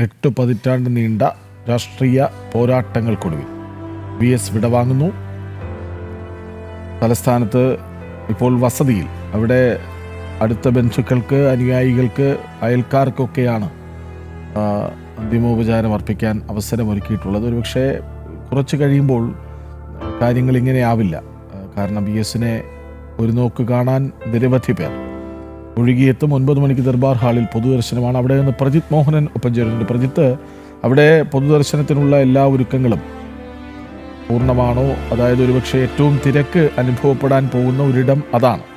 എട്ട് പതിറ്റാണ്ട് നീണ്ട രാഷ്ട്രീയ പോരാട്ടങ്ങൾക്കൊടുവിൽ വി എസ് വിടവാങ്ങുന്നു തലസ്ഥാനത്ത് ഇപ്പോൾ വസതിയിൽ. അവിടെ അടുത്ത ബന്ധുക്കൾക്ക് അനുയായികൾക്ക് അയൽക്കാർക്കൊക്കെയാണ് അന്തിമോപചാരം അർപ്പിക്കാൻ അവസരമൊരുക്കിയിട്ടുള്ളത്. ഒരുപക്ഷെ കുറച്ച് കഴിയുമ്പോൾ കാര്യങ്ങൾ ഇങ്ങനെ ആവില്ല. ആ, കാരണം ബി എസിനെ ഒരു നോക്ക് കാണാൻ നിരവധി പേർ ഒഴുകിയെത്തും ഒൻപത് മണിക്ക് ദർബാർ ഹാളിൽ പൊതുദർശനമാണ്. അവിടെ നിന്ന് പ്രജിത് മോഹനൻ ഒപ്പം ചേരുന്നുണ്ട്. പ്രജിത്ത് അവിടെ പൊതുദർശനത്തിനുള്ള എല്ലാ ഒരുക്കങ്ങളും പൂർണമാണോ? അതായത് ഒരുപക്ഷെ ഏറ്റവും തിരക്ക് അനുഭവപ്പെടാൻ പോകുന്ന ഒരിടം അതാണ്.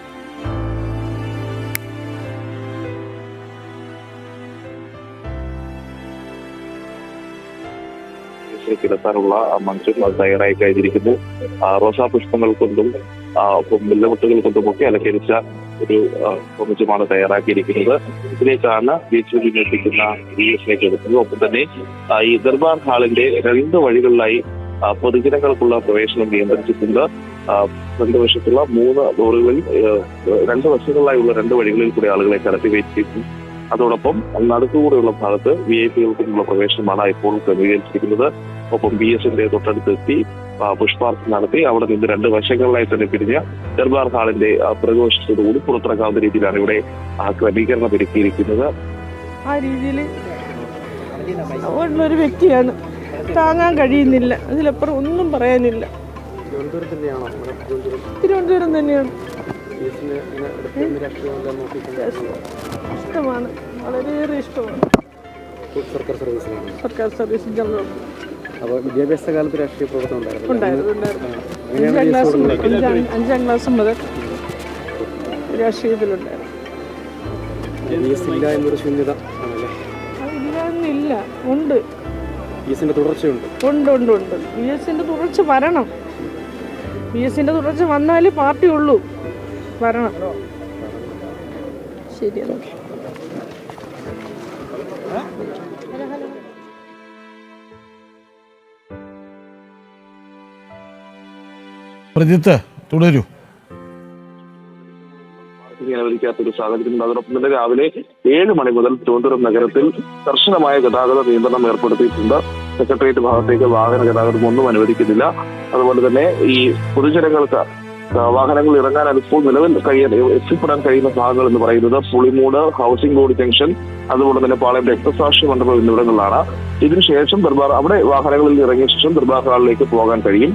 കിടത്താനുള്ള മൺസൂൺ അത് തയ്യാറായി കഴിഞ്ഞിരിക്കുന്നു. റോസാ പുഷ്പങ്ങൾ കൊണ്ടും മുല്ലമുട്ടുകൾ കൊണ്ടുമൊക്കെ അലങ്കരിച്ച ഒരു പ്രപഞ്ചമാണ് തയ്യാറാക്കിയിരിക്കുന്നത്. ഇതിലേക്കാണ് ബീച്ചിൽ വിന്യസിക്കുന്ന വി എസിലേക്ക് എടുക്കുന്നത്. ഒപ്പം തന്നെ ഈ ദർബാർ ഹാളിന്റെ രണ്ട് വഴികളിലായി പൊതുജനങ്ങൾക്കുള്ള പ്രവേശനം നിയന്ത്രിച്ചിട്ടുണ്ട്. രണ്ട് വശത്തുള്ള മൂന്ന് ഡോറുകളിൽ രണ്ട് വശങ്ങളിലായുള്ള രണ്ട് വഴികളിൽ കൂടി ആളുകളെ കടത്തി വെച്ചിരിക്കും അതോടൊപ്പം നടുക്കുകൂടെയുള്ള ഭാഗത്ത് വി ഐ പികൾക്കുള്ള പ്രവേശനമാണ് ഇപ്പോൾ ക്രമീകരിച്ചിരിക്കുന്നത്. ഒപ്പം ബി എസിന്റെ തൊട്ടടുത്തെത്തി ആ, പുഷ്പാർച്ചന നടത്തി. അവിടെ നിന്ന് രണ്ട് വശങ്ങളിലായി തന്നെ പിരിഞ്ഞ ദർബാർ ഹാളിന്റെ പ്രകോഷത്തോടുകൂടി പുറത്തിറക്കാവുന്ന രീതിയിലാണ് ഇവിടെ ആ ക്രമീകരണം ഒരുക്കിയിരിക്കുന്നത്. ആ രീതിയിൽ ഉള്ളൊരു വ്യക്തിയാണ്. താങ്ങാൻ കഴിയുന്നില്ല. അതിലപ്പുറം ഒന്നും പറയാനില്ല. തിരുവനന്തപുരം തന്നെയാണ്. ഇഷ്ടമാണ്. വളരെയേറെ ഇഷ്ടമാണ്. സർക്കാർ സർവീസ് ജനറൽ അപ്പോൾ വിദ്യാഭ്യാസ കാലത്ത് രാഷ്ട്രീയ പ്രവർത്തനം ഉണ്ടായിരുന്നു. അഞ്ചാം ക്ലാസ് മുതൽ അഞ്ചാം അഞ്ചാം ക്ലാസ് മുതൽ രാഷ്ട്രീയത്തിലുണ്ടായിരുന്നു ഇല്ല എന്നൊരു ശൂന്യത ആണല്ലേ? ഉണ്ട്. തുടർച്ചയുണ്ട്. ഉണ്ട് ഉണ്ട് ഉണ്ട്. ബി തുടർച്ച വരണം. ബി എസിന്റെ തുടർച്ച വന്നാലേ പാർട്ടി ഉള്ളൂ വരണം ശരിയാണ് പ്രജിത്ത് തുടരൂ. അനുവദിക്കാത്തൊരു സാഹചര്യം അതോടൊപ്പം തന്നെ രാവിലെ ഏഴ് മണി മുതൽ തിരുവനന്തപുരം നഗരത്തിൽ കർശനമായ ഗതാഗത നിയന്ത്രണം ഏർപ്പെടുത്തിയിട്ടുണ്ട്. സെക്രട്ടേറിയറ്റ് ഭാഗത്തേക്ക് വാഹന ഗതാഗതം ഒന്നും അനുവദിക്കുന്നില്ല. അതുപോലെ തന്നെ ഈ പൊതുജനങ്ങൾക്ക് വാഹനങ്ങൾ ഇറങ്ങാൻ ഇപ്പോൾ നിലവിൽ കഴിയാൻ എത്തിപ്പെടാൻ കഴിയുന്ന ഭാഗങ്ങൾ എന്ന് പറയുന്നത് പുളിമൂട് ഹൗസിംഗ് ബോർഡ് ജംഗ്ഷൻ അതുപോലെ തന്നെ പാളയം രക്തസാക്ഷി മണ്ഡപം എന്നിവിടങ്ങളിലാണ്. ഇതിനുശേഷം ദർബാർ അവിടെ വാഹനങ്ങളിൽ ഇറങ്ങിയ ശേഷം ദർബാർ ഹാളിലേക്ക് പോകാൻ കഴിയും.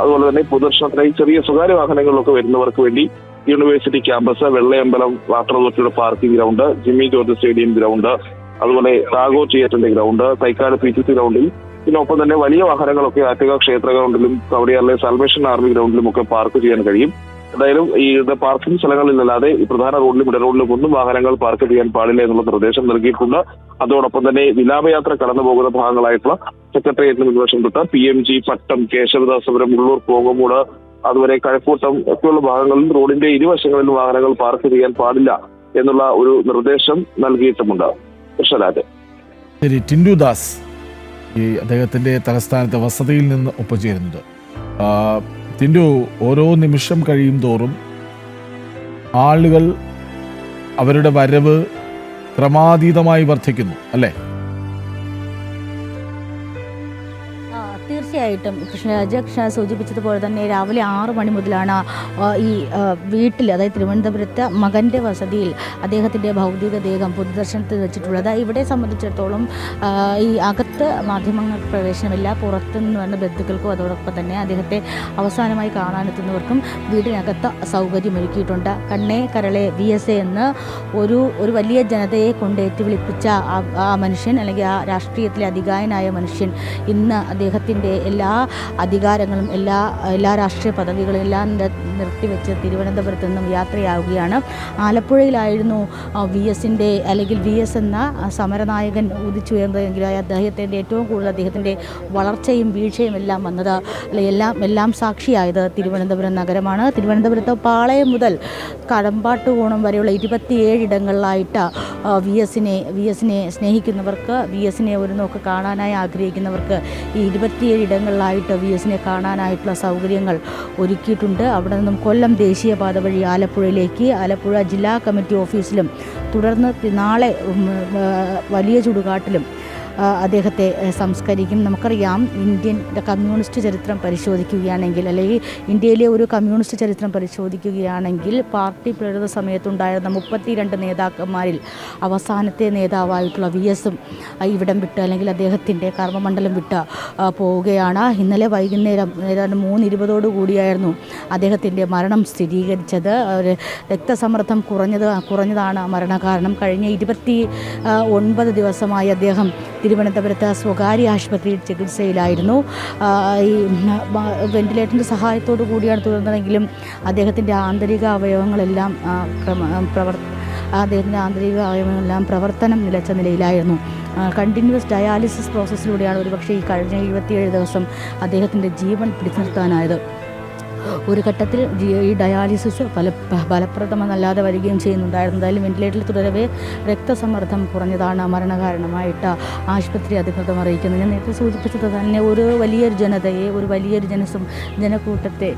അതുപോലെ തന്നെ പൊതുദർശനത്തിനായി ചെറിയ സ്വകാര്യ വാഹനങ്ങളിലൊക്കെ വരുന്നവർക്ക് വേണ്ടി യൂണിവേഴ്സിറ്റി ക്യാമ്പസ് വെള്ളയമ്പലം വാട്ടർ അതോറിറ്റിയുടെ parking ground Jimmy George stadium ground അതുപോലെ ടാഗോർ തിയേറ്ററിന്റെ ഗ്രൗണ്ട് തൈക്കാട് പി ഗ്രൗണ്ടിൽ പിന്നെ ഒപ്പം തന്നെ വലിയ വാഹനങ്ങളൊക്കെ ആറ്റുക ക്ഷേത്ര ഗ്രൗണ്ടിലും കവടിയാറിലെ സാൽവേഷൻ ആർമി ഗ്രൗണ്ടിലും ഒക്കെ പാർക്ക് ചെയ്യാൻ കഴിയും. എന്തായാലും ഈ പാർക്കിംഗ് സ്ഥലങ്ങളിലല്ലാതെ ഈ പ്രധാന റോഡിലും ഇട റോഡിലും ഒന്നും വാഹനങ്ങൾ പാർക്ക് ചെയ്യാൻ പാടില്ല എന്നുള്ള നിർദ്ദേശം നൽകിയിട്ടുണ്ട്. അതോടൊപ്പം തന്നെ വിലാപയാത്ര കടന്നു പോകുന്ന ഭാഗങ്ങളായിട്ടുള്ള സെക്രട്ടേറിയറ്റിന് മുൻവശം തൊട്ട് P M G Pattom Kesavadasapuram Ulloor Pokamoodu അതുവരെ കഴക്കൂട്ടം ഒക്കെയുള്ള ഭാഗങ്ങളിലും റോഡിന്റെ ഇരുവശങ്ങളിലും വാഹനങ്ങൾ പാർക്ക് ചെയ്യാൻ പാടില്ല എന്നുള്ള ഒരു നിർദ്ദേശം നൽകിയിട്ടുമുണ്ട്. ശരി ടിൻഡു ഈ അദ്ദേഹത്തിന്റെ തലസ്ഥാനത്തെ വസതിയിൽ നിന്ന് ഒപ്പുചേരുന്നത് തിന്റെ ഓരോ നിമിഷം കഴിയും തോറും ആളുകൾ അവരുടെ വരവ് ക്രമാതീതമായി വർദ്ധിക്കുന്നു അല്ലേ? തീർച്ചയായിട്ടും കൃഷ്ണരാജ കൃഷ്ണ സൂചിപ്പിച്ചതുപോലെ തന്നെ രാവിലെ ആറ് മണി മുതലാണ് ഈ വീട്ടിൽ അതായത് തിരുവനന്തപുരത്ത് മകന്റെ വസതിയിൽ അദ്ദേഹത്തിന്റെ ഭൗതിക ദേഹം പൊതുദർശനത്തിൽ വെച്ചിട്ടുള്ളത്. ഇവിടെ സംബന്ധിച്ചിടത്തോളം ഈ അകത്ത് മാധ്യമങ്ങൾക്ക് പ്രവേശനമില്ല. പുറത്തു നിന്ന് വന്ന ബന്ധുക്കൾക്കും അതോടൊപ്പം തന്നെ അദ്ദേഹത്തെ അവസാനമായി കാണാനെത്തുന്നവർക്കും വീടിനകത്ത് സൗകര്യമൊരുക്കിയിട്ടുണ്ട്. കണ്ണേ കരളെ വി എസ് എ എന്ന് ഒരു ഒരു വലിയ ജനതയെ കൊണ്ട് ഏറ്റുവിളിപ്പിച്ച ആ ആ മനുഷ്യൻ അല്ലെങ്കിൽ ആ രാഷ്ട്രീയത്തിലെ അധികായനായ മനുഷ്യൻ ഇന്ന് അദ്ദേഹത്തിന്റെ എല്ലാ അധികാരങ്ങളും എല്ലാ എല്ലാ രാഷ്ട്രീയ പദവികളും എല്ലാം നിർ- നിർത്തിവെച്ച് തിരുവനന്തപുരത്ത് നിന്നും യാത്രയാവുകയാണ്. ആലപ്പുഴയിലായിരുന്നു വി എസിന്റെ അല്ലെങ്കിൽ വി എസ് എന്ന സമരനായകൻ ഉദിച്ചുയർന്നതെങ്കിലും അദ്ദേഹത്തിന്റെ ഏറ്റവും കൂടുതൽ അദ്ദേഹത്തിന്റെ വളർച്ചയും വീഴ്ചയും എല്ലാം വന്നത് എല്ലാം എല്ലാം സാക്ഷിയായത് തിരുവനന്തപുരം നഗരമാണ്. തിരുവനന്തപുരത്ത് പാളയം മുതൽ കടമ്പാട്ടുകോണം വരെയുള്ള ഇരുപത്തിയേഴ് ഇടങ്ങളിലായിട്ട് വി എസിനെ വി എസിനെ സ്നേഹിക്കുന്നവർക്ക് വി എസിനെ ഒരു നോക്ക് കാണാനായി ആഗ്രഹിക്കുന്നവർക്ക് ഈ ഇരുപത്തിയേഴ് ഇടങ്ങളിലായിട്ട് വി എസിനെ കാണാനായിട്ടുള്ള സൗകര്യങ്ങൾ ഒരുക്കിയിട്ടുണ്ട്. അവിടെ നിന്നും കൊല്ലം ദേശീയപാത വഴി ആലപ്പുഴയിലേക്ക് ആലപ്പുഴ ജില്ലാ കമ്മിറ്റി ഓഫീസിലും തുടർന്ന് നാളെ വലിയ ചുടുകാട്ടിലും അദ്ദേഹത്തെ സംസ്കരിക്കും. നമുക്കറിയാം ഇന്ത്യൻ കമ്മ്യൂണിസ്റ്റ് ചരിത്രം പരിശോധിക്കുകയാണെങ്കിൽ അല്ലെങ്കിൽ ഇന്ത്യയിലെ ഒരു കമ്മ്യൂണിസ്റ്റ് ചരിത്രം പരിശോധിക്കുകയാണെങ്കിൽ പാർട്ടി പിളരുന്ന സമയത്തുണ്ടായിരുന്ന മുപ്പത്തിരണ്ട് നേതാക്കന്മാരിൽ അവസാനത്തെ നേതാവായിട്ടുള്ള വി എസും ഇവിടം വിട്ട് അല്ലെങ്കിൽ അദ്ദേഹത്തിന്റെ കർമ്മമണ്ഡലം വിട്ട് പോവുകയാണ്. ഇന്നലെ വൈകുന്നേരം ഏതാണ്ട് മൂന്നിരുപതോടു കൂടിയായിരുന്നു അദ്ദേഹത്തിന്റെ മരണം സ്ഥിരീകരിച്ചത്. രക്തസമ്മർദ്ദം കുറഞ്ഞത് കുറഞ്ഞതാണ് മരണകാരണം. കഴിഞ്ഞ ഇരുപത്തി ഒൻപത് ദിവസമായി അദ്ദേഹം തിരുവനന്തപുരത്ത് സ്വകാര്യ ആശുപത്രിയിൽ ചികിത്സയിലായിരുന്നു. ഈ വെന്റിലേറ്ററിന്റെ സഹായത്തോടു കൂടിയാണ് തുടർന്നതെങ്കിലും അദ്ദേഹത്തിന്റെ ആന്തരിക അവയവങ്ങളെല്ലാം പ്രവർ അദ്ദേഹത്തിന്റെ ആന്തരിക അവയവങ്ങളെല്ലാം പ്രവർത്തനം നിലച്ച നിലയിലായിരുന്നു. കണ്ടിന്യൂസ് ഡയാലിസിസ് പ്രോസസ്സിലൂടെയാണ് ഒരുപക്ഷെ ഈ കഴിഞ്ഞ എഴുപത്തിയേഴ് ദിവസം അദ്ദേഹത്തിന്റെ ജീവൻ പിടിച്ചു നിർത്താനായത് ഒരു ഘട്ടത്തിൽ ഈ ഡയാലിസിസ് ഫല ഫലപ്രദമെന്നല്ലാതെ വരികയും ചെയ്യുന്നുണ്ടായിരുന്നു. എന്തായാലും വെന്റിലേറ്ററിൽ തുടരവേ രക്തസമ്മർദ്ദം കുറഞ്ഞതാണ് മരണകാരണമായിട്ട് ആശുപത്രി അധികൃതർ അറിയിക്കുന്നത്. ഞാൻ നേരത്തെ സൂചിപ്പിച്ചത് തന്നെ ഒരു വലിയൊരു ജനതയെ ഒരു വലിയൊരു ജനസം ജനക്കൂട്ടത്തെ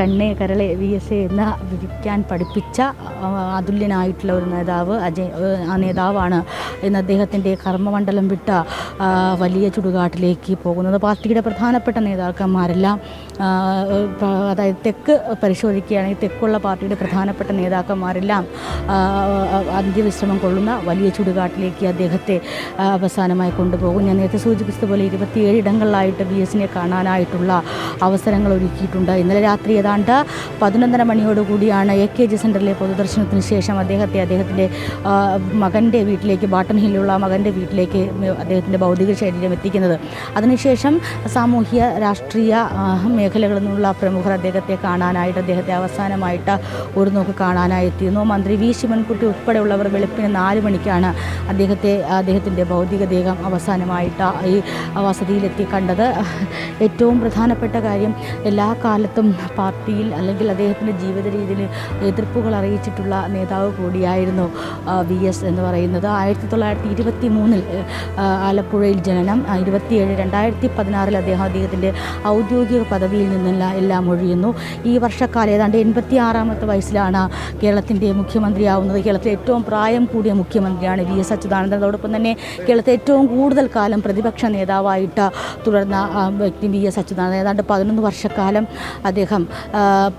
കണ്ണെ കരളെ വി എസ് എ എന്ന വിധിക്കാൻ പഠിപ്പിച്ച അതുല്യനായിട്ടുള്ള ഒരു നേതാവ് അജയ് ആ നേതാവാണ് എന്ന് അദ്ദേഹത്തിന്റെ കർമ്മമണ്ഡലം വിട്ട വലിയ ചുടുകാട്ടിലേക്ക് പോകുന്നത്. പാർട്ടിയുടെ പ്രധാനപ്പെട്ട നേതാക്കന്മാരെല്ലാം അതായത് തെക്ക് പരിശോധിക്കുകയാണെങ്കിൽ തെക്കുള്ള പാർട്ടിയുടെ പ്രധാനപ്പെട്ട നേതാക്കന്മാരെല്ലാം അന്ത്യവിശ്രമം കൊള്ളുന്ന വലിയ ചുടുകാട്ടിലേക്ക് അദ്ദേഹത്തെ അവസാനമായി കൊണ്ടുപോകും. ഞാൻ നേരത്തെ സൂചിപ്പിച്ചതുപോലെ ഇരുപത്തിയേഴ് ഇടങ്ങളിലായിട്ട് ബി എസിനെ കാണാനായിട്ടുള്ള അവസരങ്ങൾ ഒരുക്കിയിട്ടുണ്ട്. ഇന്നലെ രാത്രി ഏതാണ്ട് പതിനൊന്നര മണിയോടുകൂടിയാണ് എ കെ ജി സെന്ററിലെ പൊതുദർശനത്തിന് ശേഷം അദ്ദേഹത്തെ അദ്ദേഹത്തിന്റെ മകന്റെ വീട്ടിലേക്ക് ബാട്ടൺ ഹില്ലുള്ള മകന്റെ വീട്ടിലേക്ക് അദ്ദേഹത്തിന്റെ ഭൗതിക ശരീരം എത്തിക്കുന്നത്. അതിനുശേഷം സാമൂഹ്യ രാഷ്ട്രീയ മേഖലകളിൽ നിന്നുള്ള പ്രമുഖർ അദ്ദേഹത്തെ കാണാനായിട്ട് അദ്ദേഹത്തെ അവസാനമായിട്ട് ഒരു നോക്ക് കാണാനായി എത്തിയിരുന്നു. മന്ത്രി വി. ശിവൻകുട്ടി ഉൾപ്പെടെയുള്ളവർ വെളുപ്പിന് നാല് മണിക്കാണ് അദ്ദേഹത്തെ അദ്ദേഹത്തിന്റെ ഭൗതികദേഹം അവസാനമായിട്ട് ഈ വസതിയിലെത്തി കണ്ടത്. ഏറ്റവും പ്രധാനപ്പെട്ട കാര്യം എല്ലാ കാലത്തും പാർട്ടിയിൽ അല്ലെങ്കിൽ അദ്ദേഹത്തിന്റെ ജീവിത രീതിയിൽ എതിർപ്പുകൾ അറിയിച്ചിട്ടുള്ള നേതാവ് കൂടിയായിരുന്നു വി. എസ്. എന്ന് പറയുന്നത്. ആയിരത്തി തൊള്ളായിരത്തി ഇരുപത്തി മൂന്നിൽ ആലപ്പുഴയിൽ ജനനം. ഇരുപത്തിയേഴ് രണ്ടായിരത്തി പതിനാറിൽ അദ്ദേഹം അദ്ദേഹത്തിന്റെ ഔദ്യോഗിക പദവിയിൽ നിന്നെല്ലാം എല്ലാം ഒഴിയുന്നു ഈ വർഷക്കാലം ഏതാണ്ട് എൺപത്തി ആറാമത്തെ വയസ്സിലാണ് കേരളത്തിന്റെ മുഖ്യമന്ത്രിയാവുന്നത്. കേരളത്തിലെ ഏറ്റവും പ്രായം കൂടിയ മുഖ്യമന്ത്രിയാണ് വി എസ് അച്യുതാനന്ദൻ. അതോടൊപ്പം തന്നെ കേരളത്തിലെ ഏറ്റവും കൂടുതൽ കാലം പ്രതിപക്ഷ നേതാവായിട്ട് തുടർന്ന വ്യക്തി വി എസ് അച്യുതാനന്ദൻ. ഏതാണ്ട് പതിനൊന്ന് വർഷക്കാലം അദ്ദേഹം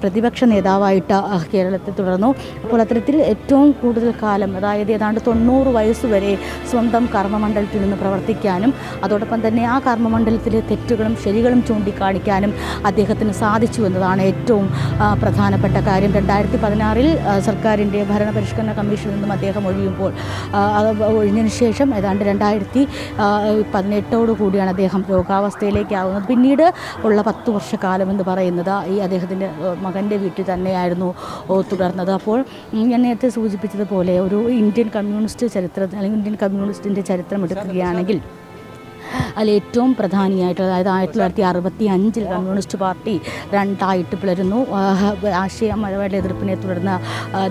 പ്രതിപക്ഷ നേതാവായിട്ട് കേരളത്തിൽ തുടർന്നു. അപ്പോൾ അത്തരത്തിൽ ഏറ്റവും കൂടുതൽ കാലം അതായത് ഏതാണ്ട് തൊണ്ണൂറ് വയസ്സ് വരെ സ്വന്തം കർമ്മമണ്ഡലത്തിൽ നിന്ന് പ്രവർത്തിക്കാനും അതോടൊപ്പം തന്നെ ആ കർമ്മമണ്ഡലത്തിലെ തെറ്റുകളും ശരികളും ചൂണ്ടിക്കാണിക്കാനും അദ്ദേഹത്തിന് സാധിച്ചു. എന്നതാണ് ഏറ്റവും പ്രധാനപ്പെട്ട കാര്യം. രണ്ടായിരത്തി പതിനാറിൽ സർക്കാരിന്റെ ഭരണപരിഷ്കരണ കമ്മീഷനിൽ നിന്നും അദ്ദേഹം ഒഴിയുമ്പോൾ ഒഴിഞ്ഞതിന് ശേഷം ഏതാണ്ട് രണ്ടായിരത്തി പതിനെട്ടോടു കൂടിയാണ് അദ്ദേഹം രോഗാവസ്ഥയിലേക്കാവുന്നത്. പിന്നീട് ഉള്ള പത്ത് വർഷക്കാലം എന്ന് പറയുന്നത് ഈ അദ്ദേഹത്തിന്റെ മകന്റെ വീട്ടിൽ തന്നെയായിരുന്നു തുടർന്നത്. അപ്പോൾ ഞാൻ നേരത്തെ സൂചിപ്പിച്ചതുപോലെ ഒരു ഇന്ത്യൻ കമ്മ്യൂണിസ്റ്റ് ചരിത്രത്തിൽ അല്ലെങ്കിൽ ഇന്ത്യൻ കമ്മ്യൂണിസ്റ്റിന്റെ ചരിത്രം എടുക്കുകയാണെങ്കിൽ അതിൽ ഏറ്റവും പ്രധാനിയായിട്ട് അതായത് ആയിരത്തി തൊള്ളായിരത്തി അറുപത്തി അഞ്ചിൽ കമ്മ്യൂണിസ്റ്റ് പാർട്ടി രണ്ടായിട്ട് പിളരുന്നു. ആശയ മഴവയുടെ എതിർപ്പിനെ തുടർന്ന്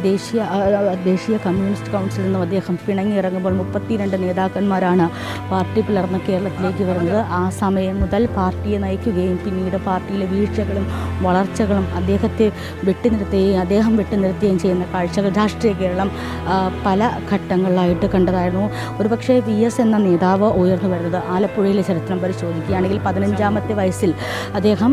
ദേശീയ ദേശീയ കമ്മ്യൂണിസ്റ്റ് കൗൺസിലിൽ നിന്നും അദ്ദേഹം പിണങ്ങിയിറങ്ങുമ്പോൾ മുപ്പത്തിരണ്ട് നേതാക്കന്മാരാണ് പാർട്ടി പിളർന്ന് കേരളത്തിലേക്ക് വരുന്നത്. ആ സമയം മുതൽ പാർട്ടിയെ നയിക്കുകയും പിന്നീട് പാർട്ടിയിലെ വീഴ്ചകളും വളർച്ചകളും അദ്ദേഹത്തെ വെട്ടിനിർത്തുകയും അദ്ദേഹം വെട്ടിനിർത്തുകയും ചെയ്യുന്ന കാഴ്ചകൾ രാഷ്ട്രീയ കേരളം പല ഘട്ടങ്ങളിലായിട്ട് കണ്ടതായിരുന്നു. ഒരുപക്ഷെ വി എസ് എന്ന നേതാവ് ഉയർന്നു വരുന്നത് ആലപ്പുഴയിലെ ചരിത്രം പരിശോധിക്കുകയാണെങ്കിൽ പതിനഞ്ചാമത്തെ വയസ്സിൽ അദ്ദേഹം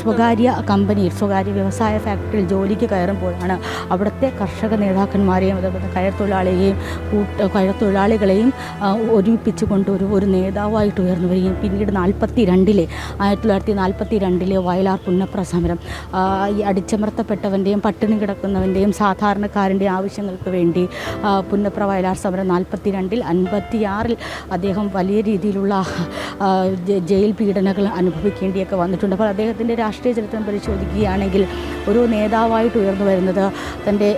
സ്വകാര്യ കമ്പനിയിൽ സ്വകാര്യ വ്യവസായ ഫാക്ടറിയിൽ ജോലിക്ക് കയറുമ്പോഴാണ് അവിടുത്തെ കർഷക നേതാക്കന്മാരെയും അതുപോലെ കയർ തൊഴിലാളിയെയും കൂട്ട കയർ തൊഴിലാളികളെയും ഒരുമിപ്പിച്ച് കൊണ്ട് ഒരു ഒരു നേതാവായിട്ട് ഉയർന്നു വരികയും പിന്നീട് നാൽപ്പത്തി രണ്ടിലെ ആയിരത്തി തൊള്ളായിരത്തി നാൽപ്പത്തി രണ്ടിലെ വയലാർ പുന്നപ്ര സമരം ഈ അടിച്ചമർത്തപ്പെട്ടവന്റെയും പട്ടിണി കിടക്കുന്നവന്റെയും സാധാരണക്കാരന്റെയും ആവശ്യങ്ങൾക്ക് വേണ്ടി പുന്നപ്ര വയലാർ സമരം നാൽപ്പത്തി രണ്ടിൽ അൻപത്തിയാറിൽ അദ്ദേഹം വലിയ രീതിയിലുള്ള ജയിൽ പീഡനങ്ങൾ അനുഭവിക്കേണ്ടിയൊക്കെ വന്നിട്ടുണ്ട്. അപ്പോൾ അദ്ദേഹത്തിന്റെ രാഷ്ട്രീയ ചരിത്രം പരിശോധിക്കുകയാണെങ്കിൽ ഒരു നേതാവായിട്ട് ഉയർന്നു വരുന്നത് തന്റെ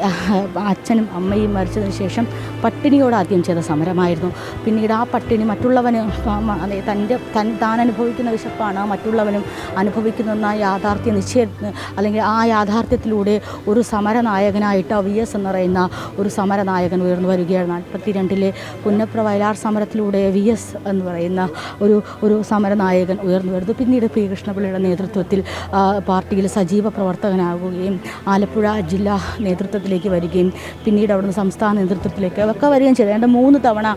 അച്ഛനും അമ്മയും മരിച്ചതിന് ശേഷം പട്ടിണിയോട് ആദ്യം ചെയ്ത സമരമായിരുന്നു. പിന്നീട് ആ പട്ടിണി മറ്റുള്ളവന് തന്റെ തൻ താൻ അനുഭവിക്കുന്ന വിശപ്പാണ് മറ്റുള്ളവനും അനുഭവിക്കുന്ന യാഥാർത്ഥ്യ നിശ്ചയ അല്ലെങ്കിൽ ആ യാഥാർത്ഥ്യത്തിലൂടെ ഒരു സമരനായകനായിട്ട് വി എസ് എന്ന് പറയുന്ന ഒരു സമരനായകൻ ഉയർന്നു വരികയാണ്. നാൽപ്പത്തി രണ്ടിലെ പുന്നപ്ര വയലാർ സമരത്തിലൂടെ വി എസ് എന്ന് പറയുന്ന ഒരു ഒരു സമരനായകൻ ഉയർന്നു വരുന്നു. പിന്നീട് പി കൃഷ്ണപിള്ളയുടെ നേതൃത്വത്തിൽ പാർട്ടിയിൽ സജീവ പ്രവർത്തകനാകുകയും ആലപ്പുഴ ജില്ലാ നേതൃത്വത്തിലേക്ക് വരികയും പിന്നീട് അവിടുന്ന് സംസ്ഥാന നേതൃത്വത്തിലേക്ക് ഒക്കെ വരികയും ചെയ്തു. രണ്ട് മൂന്ന് തവണ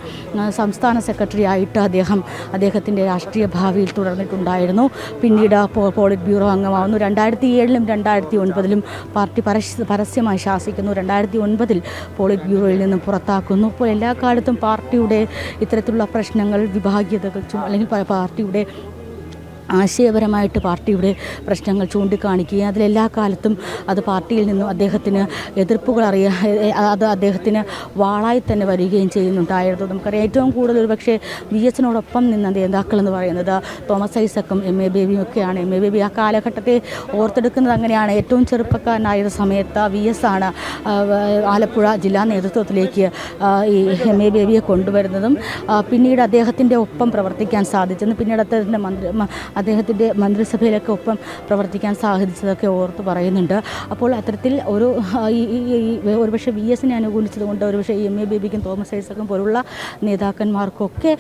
സംസ്ഥാന സെക്രട്ടറി ആയിട്ട് അദ്ദേഹം അദ്ദേഹത്തിന്റെ രാഷ്ട്രീയ ഭാവിയിൽ തുടർന്നിട്ടുണ്ടായിരുന്നു. പിന്നീട് പോളിറ്റ് ബ്യൂറോ അംഗമാവുന്നു. രണ്ടായിരത്തി ഏഴിലും രണ്ടായിരത്തി ഒൻപതിലും പാർട്ടി പരസ്യ പരസ്യമായി ശാസിക്കുന്നു. രണ്ടായിരത്തി ഒൻപതിൽ പോളിറ്റ് ബ്യൂറോയിൽ നിന്നും പുറത്താക്കുന്നു. ഇപ്പോൾ എല്ലാ കാലത്തും പാർട്ടിയുടെ ഇത്തരത്തിലുള്ള പ്രശ്നങ്ങൾ വിഭാഗീയതകൾ അല്ലെങ്കിൽ പാർട്ടിയുടെ ആശയപരമായിട്ട് പാർട്ടിയുടെ പ്രശ്നങ്ങൾ ചൂണ്ടിക്കാണിക്കുകയും അതിലെല്ലാ കാലത്തും അത് പാർട്ടിയിൽ നിന്നും അദ്ദേഹത്തിന് എതിർപ്പുകൾ അറിയാ അത് അദ്ദേഹത്തിന് വാളായി തന്നെ വരികയും ചെയ്യുന്നുണ്ടായിരുന്നു നമുക്കറിയാം ഏറ്റവും കൂടുതൽ ഒരു പക്ഷേ വി എസിനോടൊപ്പം നിന്ന നേതാക്കൾ എന്ന് പറയുന്നത് തോമസ് ഐസക്കും എം എ ബേബിയും ഒക്കെയാണ്. എം എ ബേബി ആ കാലഘട്ടത്തെ ഓർത്തെടുക്കുന്നത് അങ്ങനെയാണ്. ഏറ്റവും ചെറുപ്പക്കാരനായ സമയത്ത് വി എസ് ആണ് ആലപ്പുഴ ജില്ലാ നേതൃത്വത്തിലേക്ക് ഈ എം എ ബേബിയെ കൊണ്ടുവരുന്നതും പിന്നീട് അദ്ദേഹത്തിന്റെ ഒപ്പം പ്രവർത്തിക്കാൻ സാധിച്ചെന്ന് പിന്നീട് അദ്ദേഹത്തിന്റെ മന്ത്രി അദ്ദേഹത്തിന്റെ മന്ത്രിസഭയിലൊക്കെ ഒപ്പം പ്രവർത്തിക്കാൻ സാധിച്ചതൊക്കെ ഓർത്ത് പറയുന്നുണ്ട്. അപ്പോൾ അത്തരത്തിൽ ഒരു ഒരുപക്ഷെ വി എസിനെ അനുകൂലിച്ചത് കൊണ്ട് ഒരുപക്ഷെ എം എ ബേബിക്കും തോമസ് ഐസക്കും പോലുള്ള നേതാക്കന്മാർക്കൊക്കെ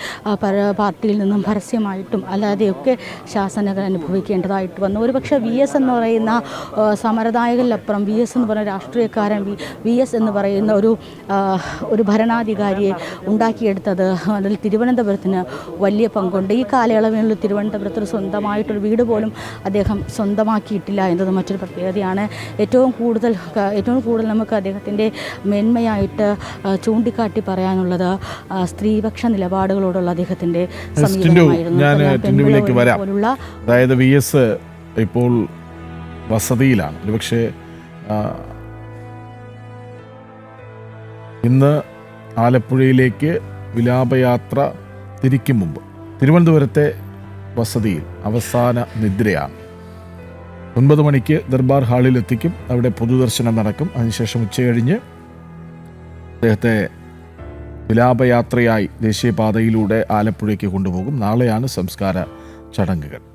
പാർട്ടിയിൽ നിന്നും പരസ്യമായിട്ടും അല്ലാതെയൊക്കെ ശാസനകൾ അനുഭവിക്കേണ്ടതായിട്ട് വന്നു. ഒരുപക്ഷെ വി എസ് എന്ന് പറയുന്ന സമരദായകളിലപ്പുറം വി എസ് എന്ന് പറയുന്ന രാഷ്ട്രീയക്കാരൻ വി എസ് എന്ന് പറയുന്ന ഒരു ഒരു ഭരണാധികാരിയെ ഉണ്ടാക്കിയെടുത്തത് അതിൽ തിരുവനന്തപുരത്തിന് വലിയ പങ്കുണ്ട്. ഈ കാലയളവിൽ തിരുവനന്തപുരത്ത് ഒരു സ്വന്തമായിട്ടൊരു വീട് പോലും അദ്ദേഹം സ്വന്തമാക്കിയിട്ടില്ല എന്നത് മറ്റൊരു പ്രത്യേകതയാണ്. ഏറ്റവും കൂടുതൽ ഏറ്റവും കൂടുതൽ നമുക്ക് അദ്ദേഹത്തിന്റെ മേന്മയായിട്ട് ചൂണ്ടിക്കാട്ടി പറയാനുള്ളത് സ്ത്രീപക്ഷ നിലപാടുകളോടുള്ള അദ്ദേഹത്തിന്റെ സമീപനമായിരുന്നു. പോലുള്ള അതായത് വി എസ് ഇപ്പോൾ വസതിയിലാണ്. ഒരുപക്ഷെ ഇന്ന് ആലപ്പുഴയിലേക്ക് വിലാപയാത്ര തിരിക്കും മുമ്പ്. തിരുവനന്തപുരത്തെ വസതിയിൽ അവസാന നിദ്രയാണ് ഒൻപത് മണിക്ക് ദർബാർ ഹാളിൽ എത്തിക്കും. അവിടെ പൊതുദർശനം നടക്കും. അതിനുശേഷം ഉച്ചകഴിഞ്ഞ് അദ്ദേഹത്തെ വിലാപയാത്രയായി ദേശീയപാതയിലൂടെ ആലപ്പുഴയ്ക്ക് കൊണ്ടുപോകും. നാളെയാണ് സംസ്കാര ചടങ്ങുകൾ.